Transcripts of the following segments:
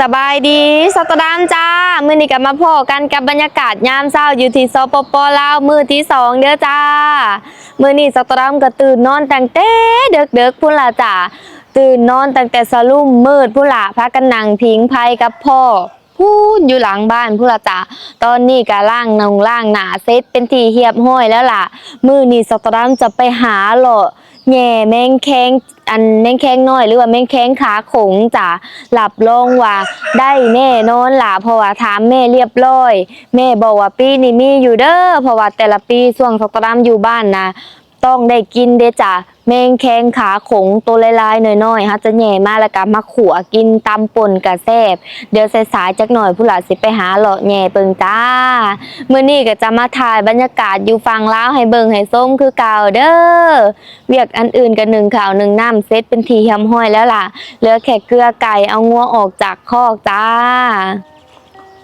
สบายดีสตดามจ้า มือนี้กลับมาพอกันกับบรรยากาศยามเช้าอยู่ที่สปปลาวมือที่สองเด้อจ้า มือนี้สตดามก็ตื่นนอนแตั้งแต่เด็กเด็กพุ่นละจ้าตื่นนอนตั้งแต่สลุ่มมืดพุ่นละพากันนั่งพิงไพกับพ่อพูดอยู่หลังบ้านพุ่นละจ้าตอนนี้ก็ล่างนงล่างหนาเซตเป็นทีเหียบห้อยแล้วล่ะ มือนี้สตดามจะไปหาเหรอแง่แมงแคง อันแมงแคงน้อยหรือว่าแมงแคงขาขงจ้ะหลับลงว่าได้แน่นอนล่ะเพราะว่าถามแม่เรียบร้อย แม่บอกว่าปีนี้มีอยู่เด้อเพราะว่าแต่ละปีช่วงสกรามอยู่บ้านนะต้องได้กินเด้จ้ะ แมงแคงขาขงตัวลายๆหน้อยๆฮะจะแหน่มากแล้วก็มาขัวกินตำป่นกะแซบเดี๋ยวสายๆจักหน่อยผู้หลานสิไปหาเลาะแหน่เปิงจ้ามื้อนี้ก็จะมาถ่ายบรรยากาศอยู่ฝั่งลาวให้เบิ่งให้ส้มคือเก่าเด้อเวียกอันอื่นกันหนึ่งข่าวหนึ่งน้ำเซตเป็นทียำห้อยแล้วล่ะเหลือแค่เกลือไก่เอางัวออกจากคอกจ้า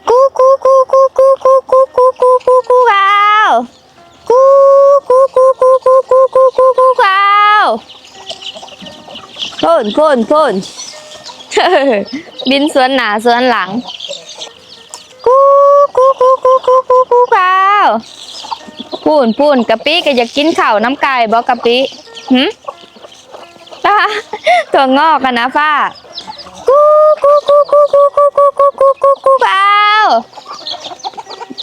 กูกูกูกูกูกูกูกูกูกูกูกาวกูกู กูกูกูกูกูกูกูกาวพ่นพ่นพ่นบินสวนหนาสวนหลังกูกูกูกูกูกูกูกาวปูนปูนกะปิก็อยากกินข้าวน้ำไก่บอกกะปิหืมป้าตัวงอกกันนะป้ากูกูกูกูกูกูกูกูกูกูกูเอา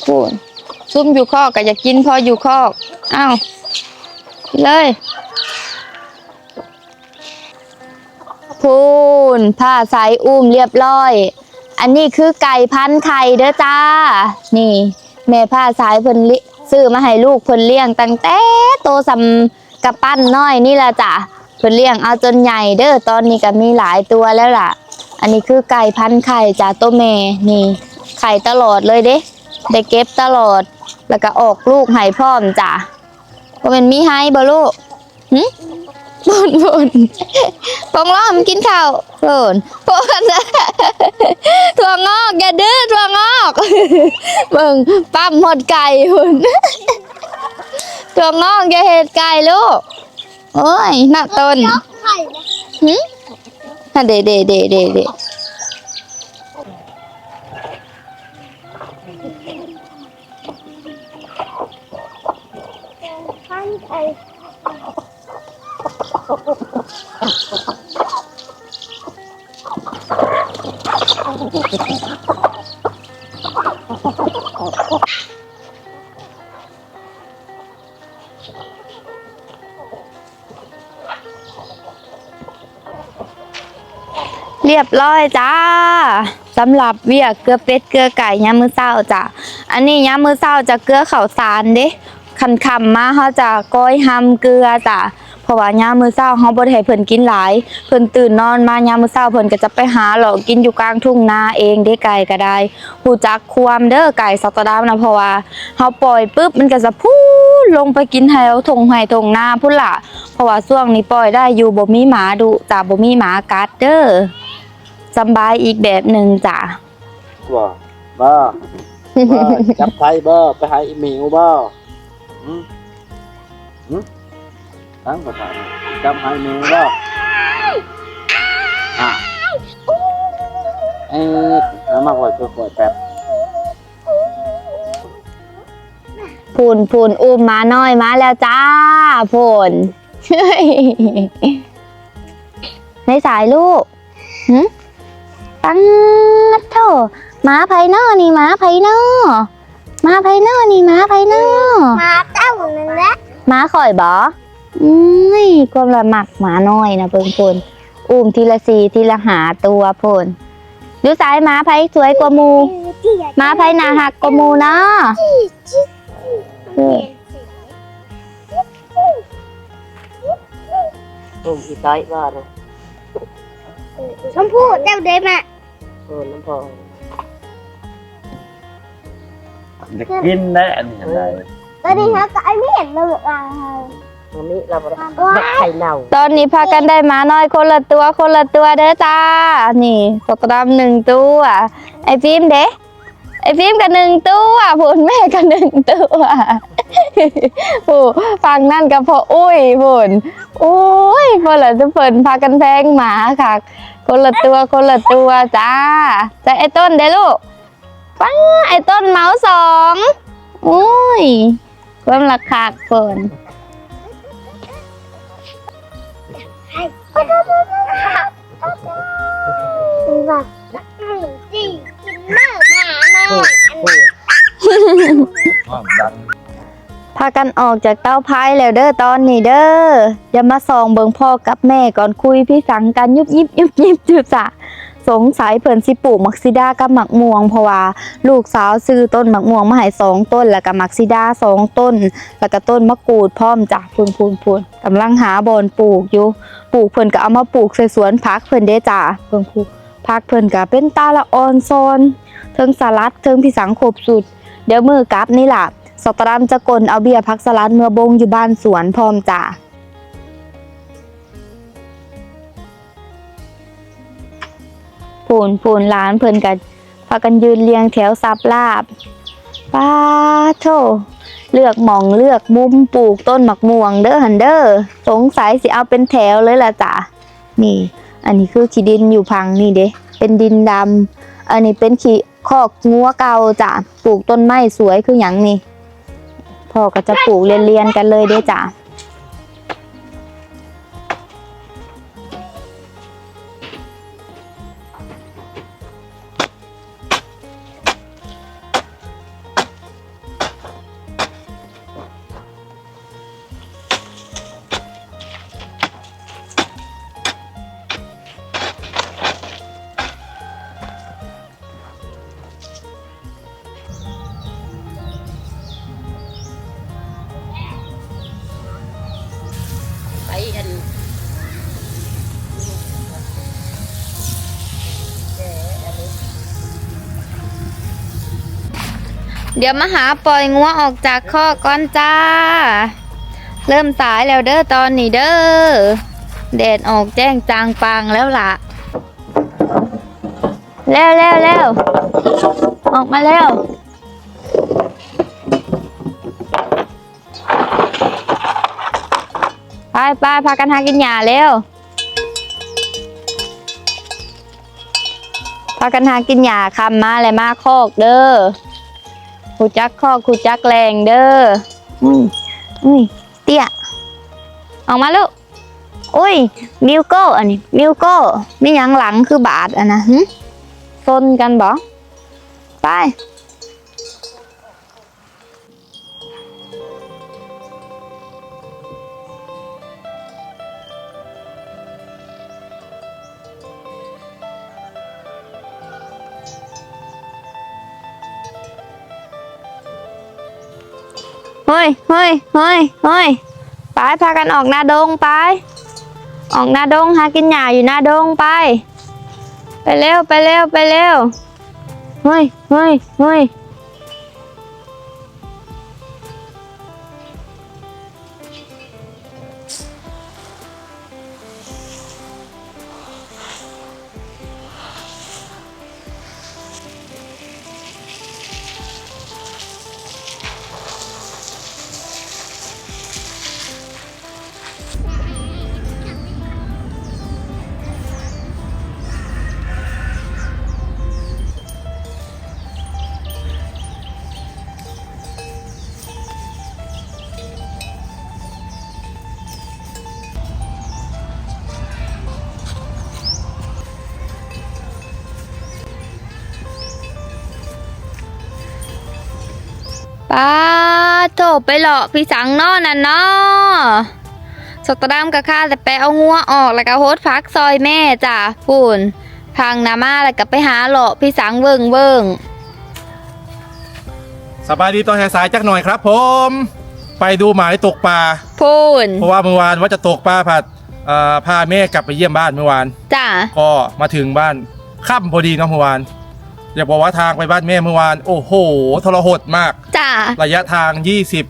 พูน ซุ่มอยู่คอกก็อยากกินพออยู่คอกอ้าวเลยพูนผ้าใสอุ้มเรียบร้อย อันนี้คือไก่พันไข่เด้อจ้า นี่ แม่ผ้าสายเพิ่นลิซื้อมาให้ลูกเพิ่นเลี้ยงตั้งแต่โตสำกระปั้นน้อยนี่ละจ้ะเพิ่นเลี้ยงเอาจนใหญ่เด้อตอนนี้ก็มีหลายตัวแล้วล่ะ อันนี้คือไก่พันไข่จ้ะตัวแม่นี่ ไข่ตลอดเลยเด้ได้เก็บตลอด แล้วก็ออกลูกให้พร้อมจ้ะว่าเป็นมีให้บ่ลูกหึปนปนปองล้อมกินข้าวปนปนนะถั่วงอกอย่าดื้อถั่วงอกเบิ่งปั๊มหมดไก่หุ่นถั่วงอกอย่าเห็ดไก่ลูกโอ้ยหน้าต้นไข่นะหึฮะเดเดเดเดเด รียบร้อยจ้าสำหรับเวียเกลือเป็ดเกลือไก่ยามมื้อเช้าจ้ะอันนี้ยามมื้อเช้าจะเกลือเข้าสารเด้คันคำมาเขาจะก้อยหำเกลือจ้ะเพราะว่ายามมื้อเช้าเขาบดให้เพิ่นกินหลาย เพิ่นตื่นนอนมายามมื้อเช้าเพิ่นก็จะไปหาหลากินอยู่กลางทุ่งนาเองเด้ไก่ก็ได้ฮู้จักความเด้อไก่สัตว์ดาวนะเพราะว่าเฮาปล่อยปุ๊บมันก็จะพูดลงไปกินแถวทงไห้ทงนาพุ่นละเพราะว่าช่วงนี้ปล่อยได้อยู่บ่มีหมาดุจ้ะบ่มีหมากัดเด้อ สำบายอีกแบบหนึ่งจ้ะบ่บ่บ่จับไทยบ่ไปหาอีหมิวบ่หืมหืมตั้งภาษาจับหาอีหมิวบ่อะเอ๊ะแล้วมาปล่อยตัวปล่อยแป๊บพูนพูนอุ้มมาน้อยมาแล้วจ้าพูนในสายลูกหึ ปังนัดโถหมาไผนอนี่หมาไผนอหมาไผนอนี่หมาไผนอมาเต้านั่นแหละหมาข่อยบออืมความละหมักหมาน้อยนะเพิ่งพูนอุ้มทีละสี่ทีละหาตัวพูนดูสายหมาไผสวยกว่าหมูหมาไผหนาหักกว่าหมูเนาะต้มอีต้อยบ้านะชมพู่เต้าเด้มา โอ้น้ำพองจะกินได้อันนี้อะไรตอนนี้ครับก็ไอ้ไม่เห็นเลยอะมันนี้เราบ่ได้บักไข่เน่าตอนนี้พากันได้หมาน้อยคนละตัวคนละตัวเด้อจ้า นี่สตรอมหนึ่งตัว ไอฟิล์มเด้ไอฟิล์มกับหนึ่งตัวผุนแม่กับหนึ่งตัวผู้ฟังนั่นกับพ่ออุ้ยผุนอุ้ยพอละจะเพิ่นพากันแพงหมาค่ะ คนละตัวคนละตัวจ้าแต่ไอต้นเด้อลูกป้าไอต้นเมาส์สองอุ้ยความราคาเพิ่นมันแบบจีกินเนื้อหมาหน่อยโอ้ความดัน พากันออกจากเต้าพายแล้วเด้อตอนนี้เด้ออย่ามาส่องเบิงพ่อกับแม่ก่อนคุยพี่สังกันยุบยิบยุบยิบจุดจ้ะสงสัยเพิ่นสิปลูกมักซิดากับหมักม่วงเพราะว่าลูกสาวซื้อต้นหมักม่วงมาให้สองต้น แล้วก็มักซิดาสองต้น แล้วก็ต้นมะกรูดพร้อมจ้ะพูนพูนพูนกำลังหาบอนปลูกอยู่ปลูกเพิ่นก็เอามาปลูกใส่สวนพักเพิ่นเด้จ้ะเพิ่นปลูกพักเพิ่นก็เป็นตาละออนซอนเทิงสลัดเทิงพี่สังครบสุด เดี๋ยวมือกลับนี่ล่ะ สตรามจะกลเอาเบียพักสลัดเมื่อบงอยู่บ้านสวนพร้อมจ้าปูนปูนร้านเพิ่นกันพากันยืนเรียงแถวซับลาบป้าโถเลือกหมองเลือกมุมปลูกต้นหมักม่วงเด้อหันเด้อสงสัยสิเอาเป็นแถวเลยล่ะจ้ะนี่ อันนี้คือขี้ดินอยู่พังนี่เด้เป็นดินดำอันนี้เป็นขี้คอกงัวเก่าจ้ะปลูกต้นไม้สวยคืออย่างนี้ พ่อก็จะปลูกเรียนๆกันเลยเด้อจ้ะ เดี๋ยวมาหาปล่อยงัวออกจากคอก่อนจ้า เริ่มสายแล้วเด้อตอนนี้เด้อแดดออกแจ้งจางปางแล้วล่ะเร็วเร็วเร็วออกมาเร็วไปไปพากันหากินหญ้าเร็วพากันหากินหญ้าคำมาเลยมาคอกเด้อ คูจักคอกคูจักแรงเด้ออุ้ยอุ้ยเตี้ยออกมาลูกอุ้ยมิวโก้อันนี้มิวโก้มีหยังหลังคือบาดอะนะหึซนกันบ่ไป ฮ้ยเฮ้ยเฮ้ยเฮ้ยไปพากันออกหน้าดงไป ออกหน้าดงหากินหญ้าอยู่หน้าดงไป ไปเร็วไปเร็วไปเร็วเฮ้ยเฮ้ยเฮ้ย ป้าโถไปหลอกพี่สังเนอน่ะเนาะสตรามกะค่าแต่ไปเอางัวออกแล้วก็โฮดพักซอยแม่จ้ะพูนทางนามาแล้วก็ไปหาหลอกพี่สังเบิ่งเบิ่งสบายดีตอนสายๆจักหน่อยครับ ผม ไปดูหมายตกปลาพูนเพราะว่าเมื่อวานว่าจะตกปลาผัดเอ่อพาแม่กลับไปเยี่ยมบ้านเมื่อวาน จ้ะก็มาถึงบ้านค่ำพอดีเนาะเมื่อวาน อยากบอกว่าทางไปบ้านแม่เมื่อวาน โอ้โห ทรหดมาก จ้ะระยะทาง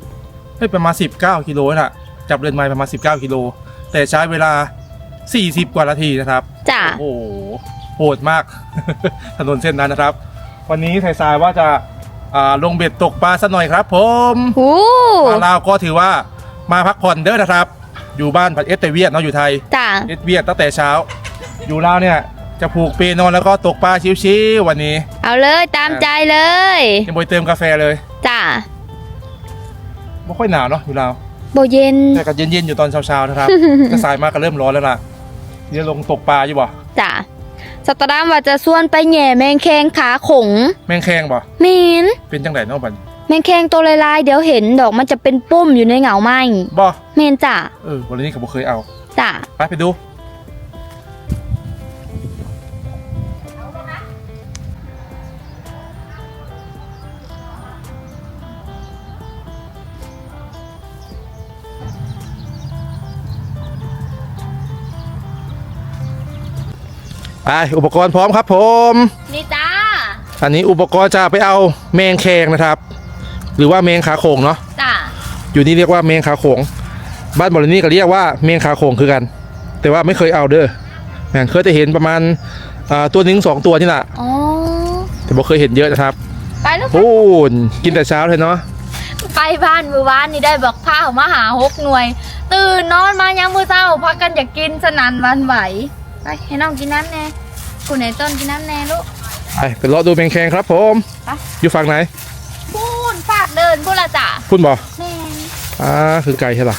20ให้ยประมาณ 19 กิโลน่ะ จับเรือนไม้ประมาณ 19 กิโล แต่ใช้เวลา 40 กว่านาทีนะครับ จ้ะโอ้โหโหดมาก ถนนเส้นนั้นนะครับ วันนี้ไทยทรายว่าจะอ่าลงเบ็ดตกปลาสักหน่อยครับผมหูมาลาวก็ถือว่ามาพักผ่อนเด้อนะครับ อยู่บ้านผัดเอสเตเวียดเนาะอยู่ไทย จ้ะเอสเวียดตั้งแต่เช้า อยู่ลาวเนี่ย จะผูกเปนอนแล้วก็ตกปลาชิวๆวันนี้เอาเลยตามใจเลยยังบอยเติมกาแฟเลยจ้ะไม่ค่อยหนาวเนาะอยู่ลาวโบเย็นแต่ก็เย็นๆอยู่ตอนเช้าๆนะครับ ก็สายมากก็เริ่มร้อนแล้วล่ะเดี๋ยวลงตกปลาอยู่บ่จ้ะสตอดามว่าจะส่วนไปแหย่แมงแคงขาขง แมงแคงบ่เมนเป็นจังไดเนาะบัดแมงแคงตัวลายๆเดี๋ยวเห็นดอกมันจะเป็นปุ่มอยู่ในเหงาไหมบ่เมนจ้ะเออวันนี้ก็บ่เคยเอาจ้ะไปไปดู ไปอุปกรณ์พร้อมครับผม นี่จ้า อันนี้อุปกรณ์จะไปเอาแมงแคงนะครับ หรือว่าแมงขาโขงเนาะจ้ะอยู่นี่เรียกว่าแมงขาโขง บ้านบรินี่ก็เรียกว่าแมงขาโขงคือกัน แต่ว่าไม่เคยเอาเด้อแม่นเคยแต่เห็นประมาณอ่าตัวหนึงสองตัวนี่แหละอ๋อ แต่บ่เคยเห็นเยอะนะครับไปลูกพูนกินแต่เช้าเลยเนาะไปบ้านมือวานนี่ได้บอกผ้ามาหาหกหน่วย ตื่นนอนมายังมือเช้าพักกันอยากกินสนันหวันไหว ไปให้น้องกินน้ำแน่คุณไหนต้นกินน้ำแน่ลูก ไปไปรอดูแมงแคงครับผมไป อยู่ฝั่งไหนพูนฝากเดินพูนละจ้ะพุ่นบ่แม่อ่าคือไก่ใช่ปะ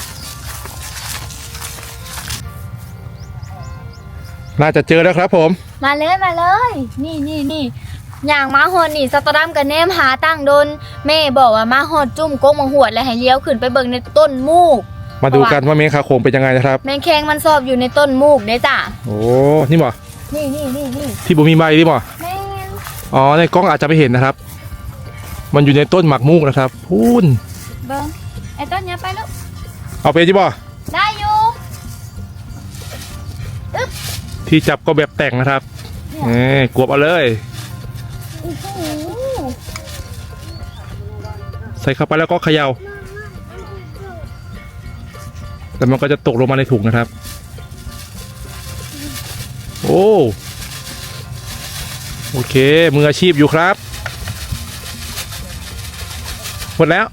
น่าจะเจอแล้วครับผม มาเลยมาเลย นี่นี่นี่อย่างมาหอดนี่สตอดัมกับเนมหาตั้งโดนแม่บอกว่ามาหอดจุ่มก้งมังหวดแล้วให้เลี้ยวขึ้นไปเบิ่งในต้นมูก มาดูกันว่าแมงขาโขงเป็นยังไงนะครับ แมงแคงมันสอบอยู่ในต้นมูกเด้จ้ะโอ้นี่บ่นี่นี่นี่นี่ที่บุมีใบนี่บ่แม่นอ๋อในกล้องอาจจะไม่เห็นนะครับ มันอยู่ในต้นหมากมูกนะครับพูนเบิ่งไอ้ต้นเนี้ยไปลูกเอาไปจีบ่ได้อยู่ที่จับก็แบบแต่งนะครับนี่กวบเอาเลย โอ้โหใส่เข้าไปแล้วก็เขย่า แล้วมันก็จะตกลงมาในถุงนะครับ โอ้โอเค มืออาชีพอยู่ครับ หมดแล้ว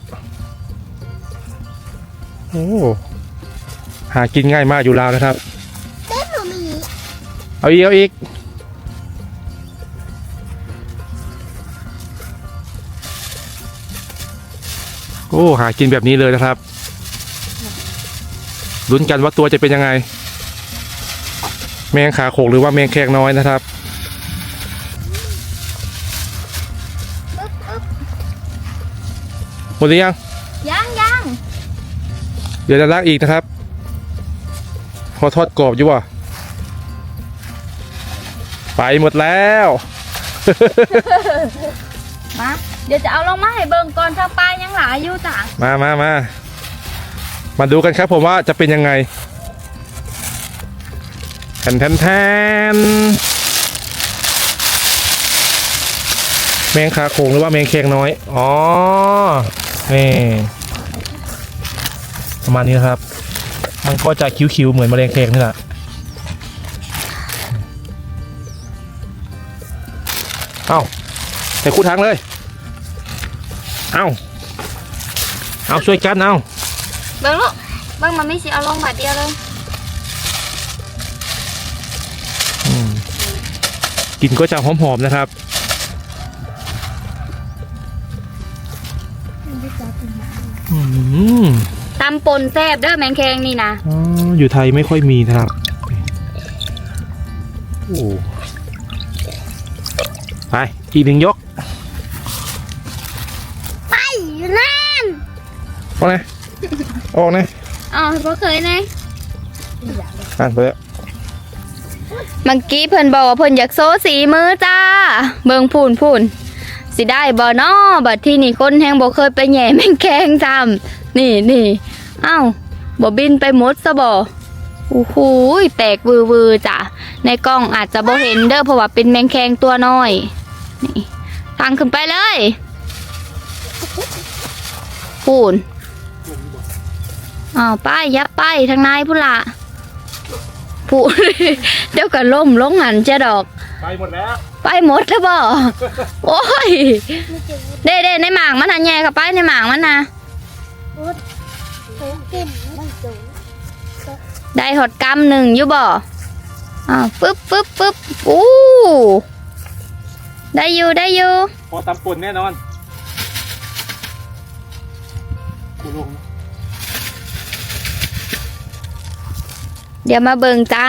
โอ้หากินง่ายมากอยู่ลาวนะครับเต้นหนูมีเอาอีก เอาอีก โอ้ หากินแบบนี้เลยนะครับ ลุ้นกันว่าตัวจะเป็นยังไง แมงขาโขกหรือว่าแมงแขกน้อยนะครับ หมดหรือยัง ยังยังเดี๋ยวจะลากอีกนะครับ พอทอดกรอบอยู่ว่ะไปหมดแล้ว มา เดี๋ยวจะเอาลงมาให้เบิ่งก่อนถ้าปลายังหลายอยู่จ้ะมามามา มาดูกันครับผมว่าจะเป็นยังไงแทนแทนแทนแมงคาโคงหรือว่าแมงแคงน้อย อ๋อ นี่ ประมาณนี้นะครับ มันก็จะคิ้วๆ เหมือนแมลงแคงนี่แหละเอ้าใส่คู่ทั้งเลย เอ้าเอาช่วยกันเอา เบิ่งลูกเบิ่งมันไม่สิเอาลงบาทเดียวเลยกลิ่นก็จะหอมๆนะครับ อืมตำปนแซบเด้อแมงแคงนี่นะอ๋ออยู่ไทยไม่ค่อยมีนะครับ โอ้ไปอีกหนึ่งยก ไปอยู่นั่นออกนะอ อกนะอ๋อบ่เคยนะอ่านไปแล้วเมื่อกี้เพิ่นบอกว่าเพิ่นอยากโซสีมือจ้า เบิ่งพูนพูนสิได้บ่น้อบัดที่นี่คนแฮงบ่เคยไปแหย่แมงแคงซ้ำนี่นี่เอ้าบ่บินไปหมดซะบ่โอ้โหแตกวือวือๆจ้ะในกล้องอาจจะบ่เห็นเด้อเพราะว่าเป็นแมงแคงตัวน้อยนี่ทางขึ้นไปเลยพูน อ้าวไปยับไปทางนายพุ่นละผู้ เดี๋ยวก็ล่มลงหันจะดอก ไปหมดแล้วไปหมดแล้วบ่โอ้ยเด้เด้ในหมางมันน่ะแย่เข้าไปในหมางมันน่ะสูงกินไม่สูงได้หดกำหนึ่งอยู่บ่อ้าวปึ๊บปึ๊บปึ๊บอู้ได้อยู่ได้อยู่พอตำป่นแน่นอนกูลง เดี๋ยวมาเบิ่งจ้า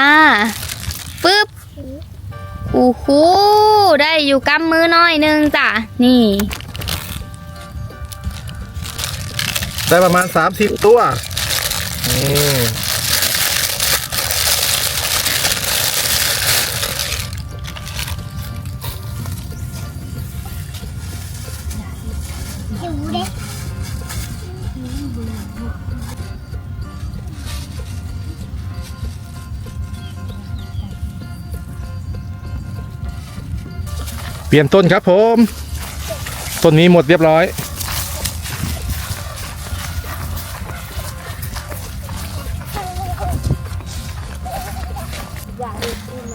ปึ๊บอู้หูได้อยู่กำมือน้อยหนึงจ้ะนี่ ได้ประมาณ 30 ตัวนี่ ปลี่ยนต้นครับผม ต้นนี้หมดเรียบร้อย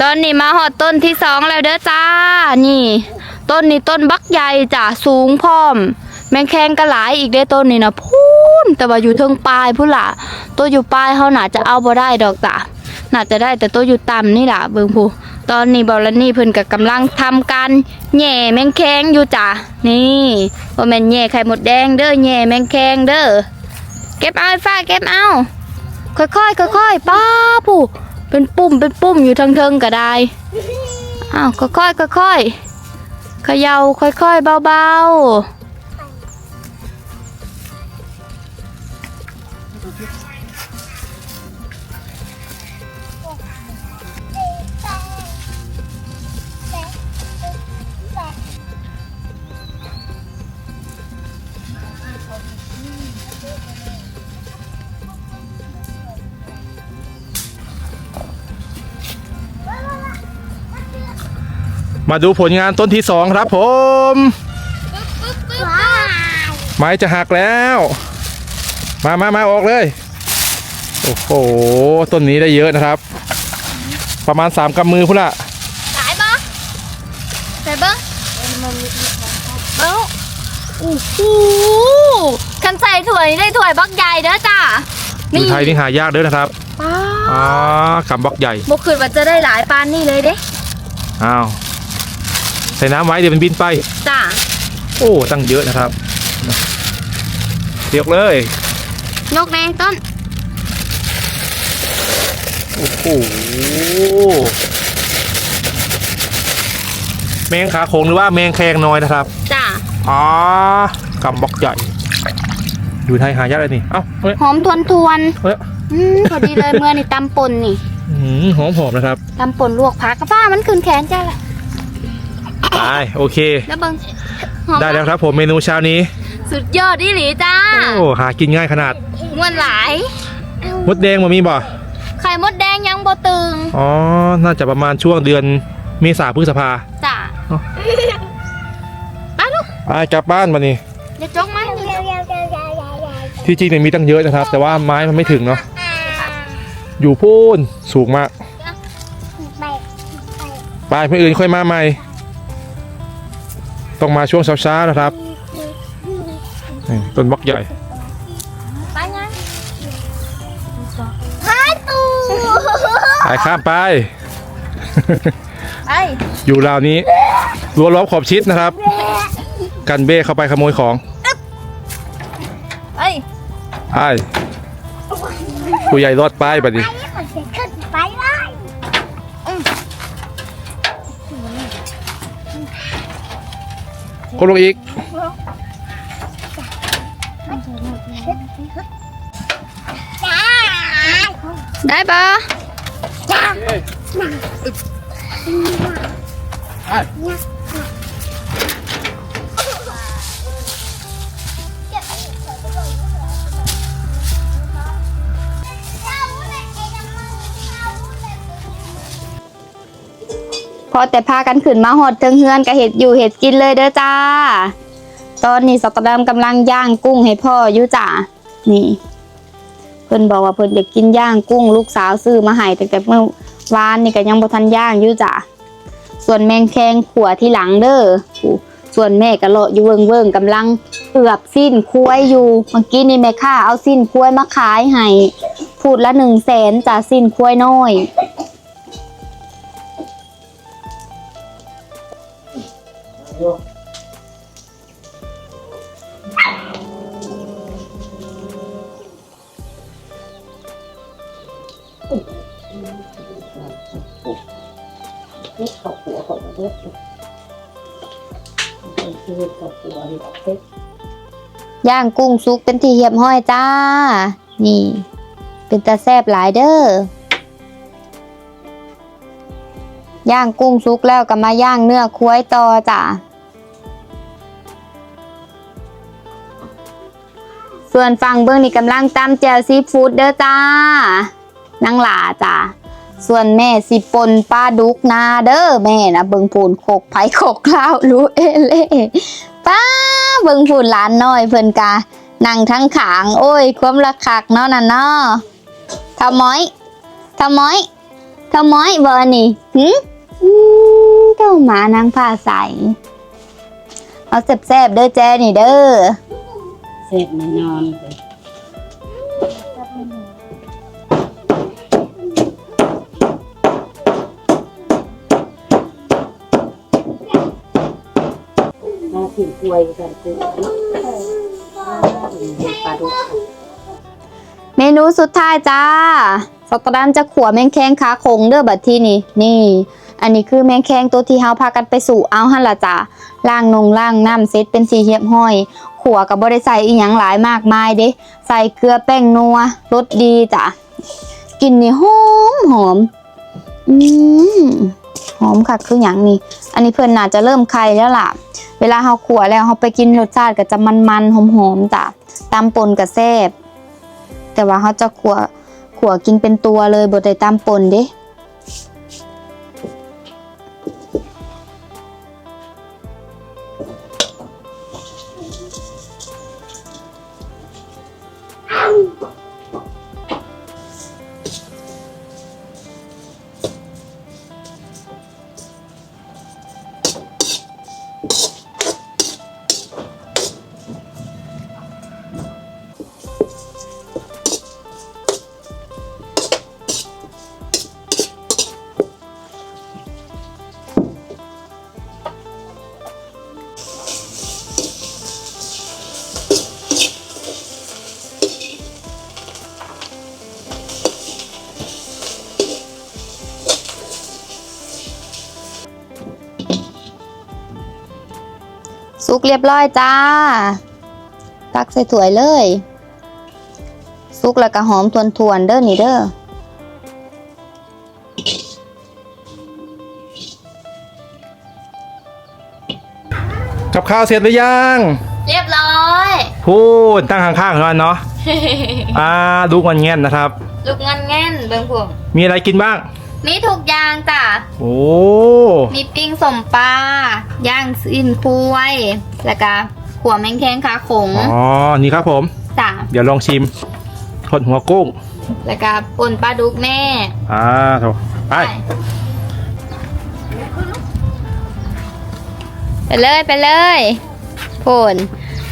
ตอนนี้มาหอดต้นที่สองแล้วเด้อจ้า นี่ ต้นนี้ต้นบักใหญ่จ้ะสูงพร้อม แมงแคงกระหลายอีกได้ต้นนี้นะพูนแต่ว่าอยู่เทิงปลายพุ่นละตัวอยู่ปลายเขาหนาจะเอาบ่ได้ดอกจ้ะน่าจะได้แต่ตัวอยู่ต่ำนี่แหละเบิงผู้ ตอนนี้บอลนี่เพิ่นกับกำลังทำการแย่แมงแคงอยู่จ้ะนี่ว่าแม่นแย่ไข่มดแดงเด้อแย่แมงแคงเด้อเก็บเอาไอ้ฟ้าเก็บเอาค่อยๆค่อยๆป้าผู้เป็นปุ่มเป็นปุ่มอยู่ทางเทิงก็ได้อ้าวค่อยๆค่อยๆเขย่าค่อยๆเบาๆ มาดูผลงานต้นที่สองครับผม ว้าวไม้จะหักแล้ว มามามาออกเลย โอ้โห ต้นนี้ได้เยอะนะครับ ประมาณสามกำมือพุ่นละสายบ่ใส่เบิ้งเอ้าโอ้โหคันใส่ถ้วยนี่ได้ถ้วยบักใหญ่เด้อจ้าอยู่ไทยนี่หายากเด้อนะครับป้าอ๋อคำบล็อกใหญ่บกคืนว่าจะได้หลายปานนี่เลยเด้อ้าว ใส่น้ำไว้เดี๋ยวมันบินไป จ้าโอ้ตั้งเยอะนะครับเรียกเลย ยกแรงต้น โอ้โหแมงขาโขงหรือว่าแมงแคงน้อยนะครับ จ้าอ๋อกำบล็อกใหญ่อยู่ไทยหายากเลยนี่ เอ้าเฮ้ยหอมทวนทวนเฮ้ยๆอืมพอดีเลยเมื่อนี่ตำปนนี่ อื้อหือหอมหอมนะครับ ตำปนลวกผักกระฟ้ามันขึ้นแขนจ้าละ ไปโอเค แล้วเบิงหอมได้แล้วครับผมเมนูเช้านี้สุดยอดดิหลีจ้าโอ้หากินง่ายขนาดม่วนหลายมดแดงมามีบ่ไข่มดแดงยังบ่ตึงอ๋อน่าจะประมาณช่วงเดือนเมษาพฤษภาจ้าเอ้าไปลูกไปกลับบ้านมานี่อย่าจกมันเร็วเร็วเร็วเร็วเร็วเร็วที่จริงเนี่ยมีตั้งเยอะนะครับ แต่ว่าไม้มันไม่ถึงเนาะอยู่พูนสูงมากไปไปเพื่อนอื่นค่อยมาใหม่ ต้องมาช่วงเช้าๆนะครับนี่ต้นบล็อกใหญ่ไปยังพาตูไปข้ามไป ไปอยู่ราวนี้รั้วล้อมขอบชิดนะครับ กันเบ้เข้าไปขโมยของไปไปผู้ใหญ่รอดป้ายบัดนี้ไอ้ค ก็ลงอีกจ้าได้ปะจ้า อแต่พากันขึ้นมาหอดเทิงเฮือนกับเห็ดอยู่เห็ดกินเลยเด้อจ้า ตอนนี้สกดามกำลังย่างกุ้งให้พ่ออยู่จ้านี่ เพิ่นบอกว่าเพิ่นอยากกินย่างกุ้ง ลูกสาวซื้อมาให้ตั้งแต่เมื่อวานนี่ก็ยังบ่ทันย่างอยู่จ้ะส่วนแมงแคงขัวที่หลังเด้อส่วนแม่ก็เลาะอยู่เวิงๆกำลังเอือบสิ้นคุ้ยอยู่เมื่อกี้นี่แม่ค้าเอาสิ้นคุ้ยมาขายให้พูดละ1 0 0 0 0แสนจ้ะสิ้นคุ้ยน้อย นี่เขาหัวเขาเบิดชีวิตเขาหัวเซ็ตย่างกุ้งซุกเป็นที่เหียบห้อยจ้า นี่ เป็นตาแซบหลายเด้อย่างกุ้งซุกแล้วก็มาย่างเนื้อคุ้ยต่อจ้ะ ส่วนฝั่งเบื้องนี่กำลังตำแจวซีฟู้ดเด้อจ้านางหลาจ้ะส่วนแม่สิปนปลาดุกนาเด้อแม่นะเบิงพูนโขกไผ่โขกข้าวรู้เอเล่ป้าเบิงพูนหลานน้อยเพิ่นกานั่งทั้งขาง โอ้ย ความรักคักเนาะน่ะเนาะทำม้อยทำม้อยทำม้อยเบอร์นี่หืมอืมเจ้าหมานางผ้าใสเอาแซ่บๆเด้อแจนี่เด้อ เสร็จแน่นอนเลยมาถึงกล้วยกันคือปลาดุกเมนูสุดท้ายจ้าสตอดัมจะขัวแมงแคงขาคงเด้อบัดที่นี่นี่ อันนี้คือแมงแคงตัวที่เฮาพากันไปสู่เอาหั่นละจ้าล่างนงล่างน้ำเซตเป็นสีเหียบห้อย ขัวกับบ่ไดใส่อีหยังหลายมากมายเด้ใส่เกลือแป้งนัวรสดีจ้ะกลินนี่หอมหอมอืมหอมค่ะคืออย่างนี้ อันนี้เพื่อนน่าจะเริ่มไข่แล้วล่ะ เวลาเฮาขัวแล้วเฮาไปกินรสชาติก็จะมันๆหอมๆจ้ะตามปนกับแซ่บแต่ว่าเขาจะขัวขัวกินเป็นตัวเลยบดได้ตามปนเด้ สุกเรียบร้อยจ้า ตักใส่ถ้วยเลยสุกแล้วก็หอมทวนๆเด้อนี่เด้อกับข้าวเสร็จหรือยัง เรียบร้อย พูดตั้งข้างๆกันเนาะ อ่าดูมันแง่นนะครับ ลูกเงินแง่นเบิ่งพวงมีอะไรกินบ้าง มีทุกอย่างจ้ะ โอ้มีปิ้งสมปลา ย่างสิ้นคุยแล้วก็ขัวแมงแคงขาขงอ๋อนี่ครับผม จ้ะ เดี๋ยวลองชิมทดหัวกุ้ง แล้วก็ป่นปลาดุกแม่อ่าโถไป ไปเลยไปเลยโผน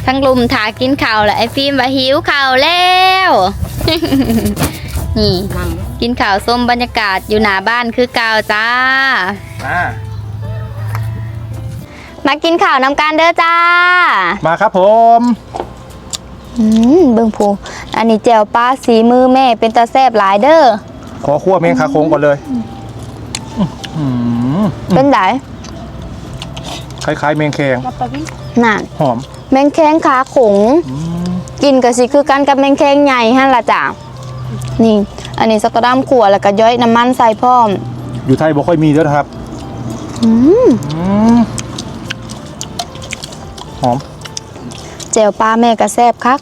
ทั้งลุมถากินข้าวแล้วไอ้ฟิล์มว่าหิวข้าวแล้ว นี่ นั่ง กินข้าวส้มบรรยากาศอยู่หน้าบ้านคือเก่าจ้าอ่ามากินข้าวน้ำกันเด้อจ้า มาครับผม อืมเบิ่งผูอันนี้แจ่วปลาสีมือแม่เป็นตาแซบหลายเด้อ ขอคั่วเมงคาโค้งก่อนเลยอืมเป็นไดคล้ายๆเมงแคงนั่นหอม แมงแคงขาขงอืมกินก็สิคือกันกับแมงแคงใหญ่ฮะล่ะจ้ะนี่ อันนี้สตอดัมขั่วแล้วก็ย้อยน้ำมันใส่พร้อม อยู่ไทยบ่ค่อยมีด้วยนะครับอืมอืมหอมแจ่วปลาแม่ก็แซ่บคัก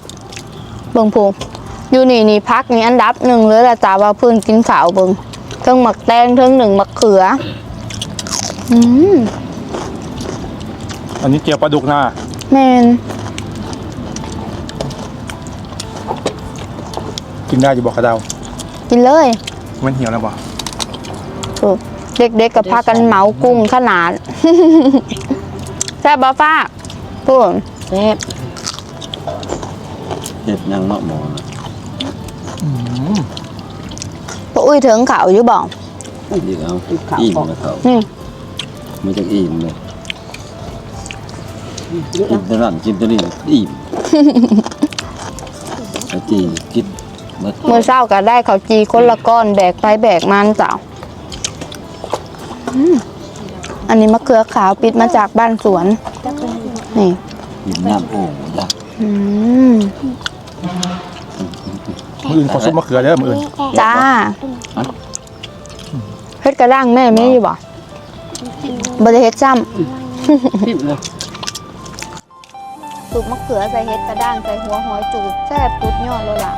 เบิ่งผูอยู่นี่นี่พักนี่อันดับหนึ่งเลยล่ะจ้าว่าเพิ่นกินข้าวเบิ่งเทิงหมักแตงเทิงหนึ่งหมักเขือ อืมอันนี้เจียวปลาดุกหน้าแม่นกินได้อยู่บอกกระเดา กินเลยมันเหี่ยวแล้วบ่ถูกเด็กๆกับพากันเหมากุ้งขนาด แซ่บบ่ฟ้าพูดแซ่บเห็ดยังเนาะหมอนะบ่อุ้ยถึงเขาอยู่บ่อีกเอาอิ่มแล้วเขานี่ไม่จะอิ่มเลยเยอะกินแตะนั่นกินแตะนี่อิ่ม ไอ้จีกิน หมดมื้อเช้าก็ได้ข้าวจีคนละก้อนแบกไปแบกมันจ้ะอืมอันนี้มะเขือขาวปิดมาจากบ้านสวน นี่กินน้ำโอ่งจ้ะอืมมืออื่นขอซุปมะเขือเด้อมืออื่นจ้าเฮ็ดกระด้างแม่ไม่อยู่บ่บ่ได้เฮ็ดซ้ำพิมเลยสุกมะเขือใส่เฮ็ดกระด้างใส่หัวหอยจูบแซ่บสุดยอดเลยล่ะ